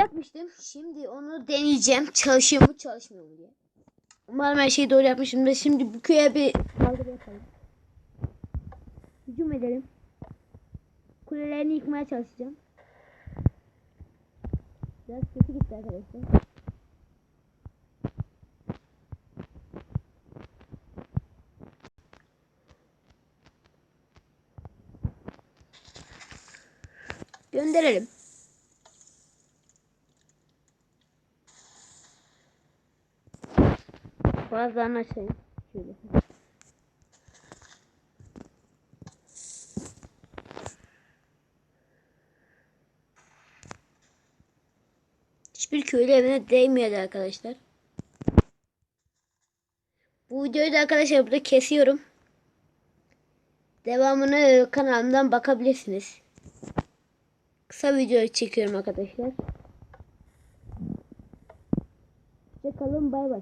yapmıştım. Şimdi onu deneyeceğim. Çalışıyor mu çalışmıyor mu diye. Umarım her şeyi doğru yapmışımdır. Şimdi bu köye bir saldırı yapalım. Hücum edelim. Kulelerini yıkmaya çalışacağım. Biraz kötü gitti arkadaşlar. Gönderelim. Bazılarını açayım. Şöyle. Hiçbir köylü evine değmiyordu arkadaşlar. Bu videoyu da arkadaşlar burada kesiyorum. Devamını kanalımdan bakabilirsiniz. Kısa video çekiyorum arkadaşlar. Hoşçakalın bay bay.